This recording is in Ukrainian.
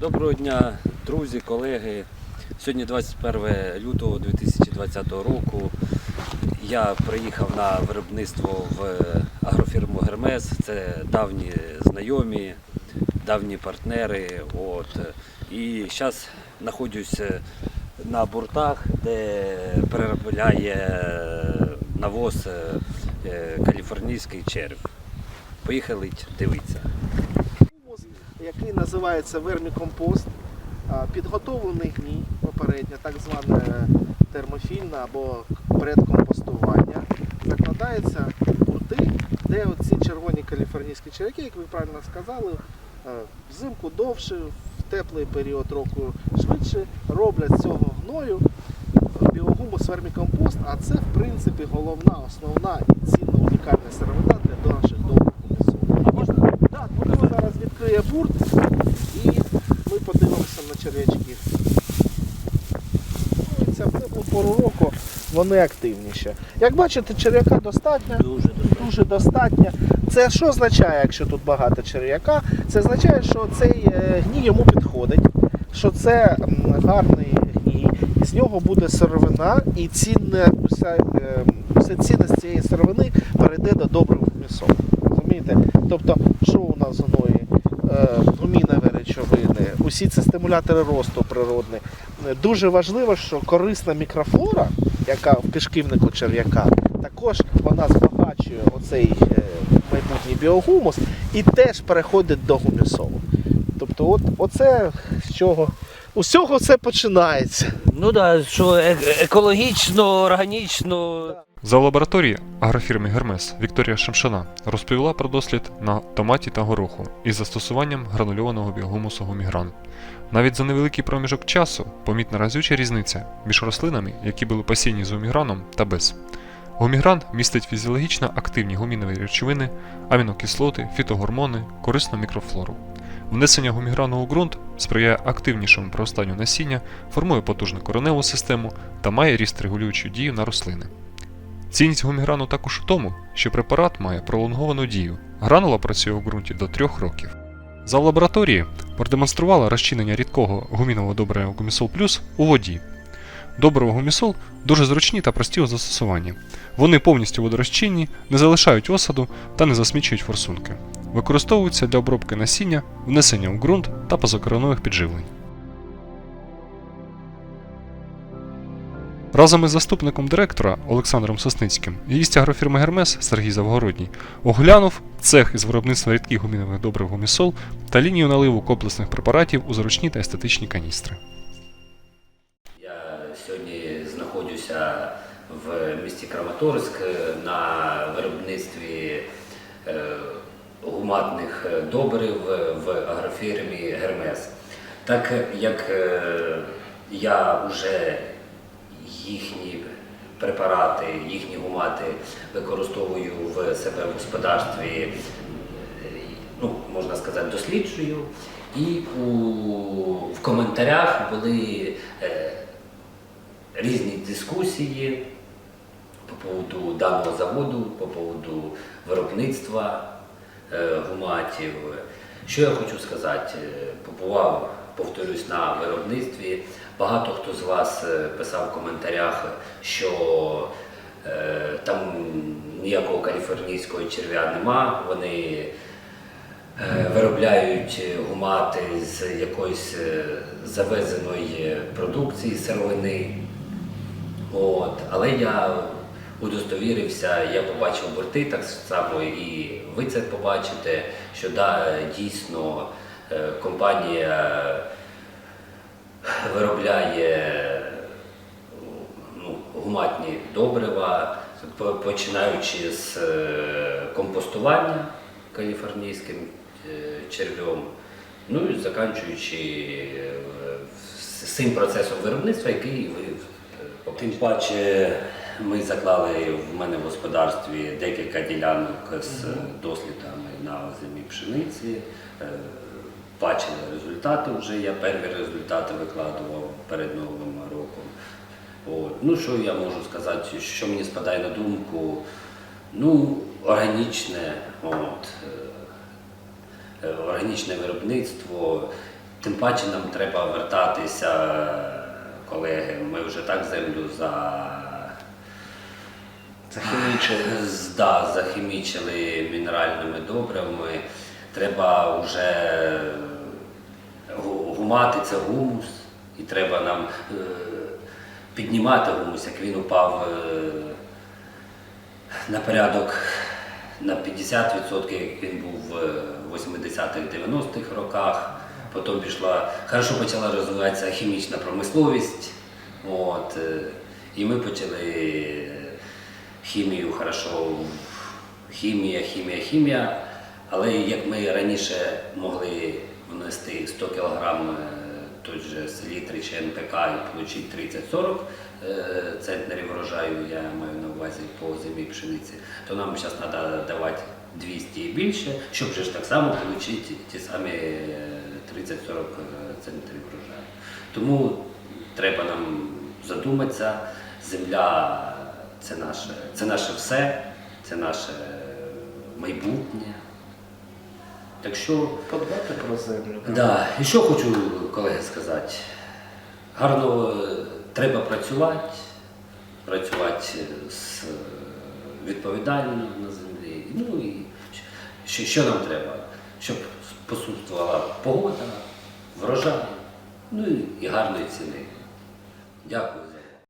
Доброго дня, друзі, колеги. Сьогодні 21 лютого 2020 року. Я приїхав на виробництво в агрофірму Гермес. Це давні знайомі, давні партнери. От. І зараз знаходжусь на буртах, де переробляє навоз е, каліфорнійський червь. Поїхали дивитися. Який називається вермікомпост, підготовлений гній попередньо, так зване термофільне або предкомпостування, закладається бурти, де оці червоні каліфорнійські черв'яки, як ви правильно сказали, е, взимку довше, в теплий період року швидше роблять з цього гною біогумус вермікомпост, а це в принципі головна, основна і цінна унікальна сировина для наших добрих гумусів. Так, Микола зараз відкриє і ми подивимося на черв'ячків. Ну, Це в пору року вони активніші. Як бачите, черв'яка достатньо. Дуже Дуже достатньо. Це що означає, якщо тут багато черв'яка? Це означає, що цей е, гній йому підходить, що це гарний гній, і з нього буде сировина, і цінне, вся, е, вся цінність цієї сировини перейде до добрих місок. Розумієте? Тобто, що у нас в гної? Е, гумінові речовини, усі ці стимулятори росту природні. Е, Дуже важливо, що корисна мікрофлора, яка в кишківнику черв'яка, також вона збагачує оцей е, майбутній біогумус і теж переходить до гумісолу. Тобто, от, оце з чого. Усього це починається. Ну так, да, що е- екологічно, органічно. За лабораторії агрофірми Гермес Вікторія Шемшина розповіла про дослід на томаті та гороху із застосуванням гранульованого біогумусу гумігран. Навіть за невеликий проміжок часу помітна разюча різниця між рослинами, які були посіяні з гуміграном та без. Гумігран містить фізіологічно активні гумінові речовини, амінокислоти, фітогормони, корисну мікрофлору. Внесення гуміграну у ґрунт сприяє активнішому проростанню насіння, формує потужну кореневу систему та має ріст регулюючу дію на рослини. Цінність гуміграну також у тому, що препарат має пролонговану дію. Гранула працює у ґрунті до 3 років. За лабораторії продемонструвала розчинення рідкого гумінового добрива Гумісол Плюс у воді. Добриво гумісол дуже зручні та прості у застосуванні. Вони повністю водорозчинні, не залишають осаду та не засмічують форсунки. Використовуються для обробки насіння, внесення у ґрунт та позакоренових підживлень. Разом із заступником директора Олександром Сосницьким гість агрофірми Гермес Сергій Завгородній оглянув цех із виробництва рідких гумінових добрив гумісол та лінію наливу комплексних препаратів у зручні та естетичні каністри. Я сьогодні знаходжуся в місті Краматорськ на виробництві е, гуматних добрив в агрофірмі Гермес. Так як е, я вже їхні препарати, їхні гумати використовую в себе в господарстві, е, ну, можна сказати, досліджую. І у, в коментарях були е, різні дискусії по поводу даного заводу, по поводу виробництва е, гуматів. Що я хочу сказати? Е, Побував, повторюсь, на виробництві. Багато хто з вас е, писав в коментарях, що е, там ніякого каліфорнійського черв'я нема. Вони е, виробляють гумати з якоїсь завезеної продукції сировини. От. Але я удостовірився, я побачив борти так само, і ви це побачите, що да, дійсно компанія виробляє ну, гуматні добрива, починаючи з е, компостування каліфорнійським е, черв'ем, ну і закінчуючи е, з цим процесом виробництва, який ви е, Тим паче ми заклали в мене в господарстві декілька ділянок з дослідами на озимій пшениці. Бачили результати вже, я перші результати викладував перед Новим роком. От. Ну, що я можу сказати, що мені спадає на думку? Ну, органічне, от, е, органічне виробництво. Тим паче нам треба вертатися, колеги. Ми вже так землю за Захимічили. З- Да, захімічили мінеральними добривами. Треба вже гумати це гумус, і треба нам е, піднімати гумус, як він упав е, на порядок на 50%, як він був в 80-х, 90-х роках. Потім пішла, хорошо почала розвиватися хімічна промисловість. От, е, і ми почали хімію хорошо. Хімія, хімія, хімія. Але як ми раніше могли внести 100 кг той же селітри чи НПК і отримати 30-40 е, центнерів врожаю, я маю на увазі по зимі пшениці, то нам зараз треба давати 200 і більше, щоб ж так само отримати ті самі е, 30-40 центнерів врожаю. Тому треба нам задуматися, земля це наше, це наше все, це наше майбутнє. Так що Подбати про землю. Да. І що хочу, колеги, сказати. Гарно е, треба працювати, працювати з е, відповідально на землі. Ну і що, що нам треба? Щоб посутствувала погода, врожай, ну і, і гарної ціни. Дякую.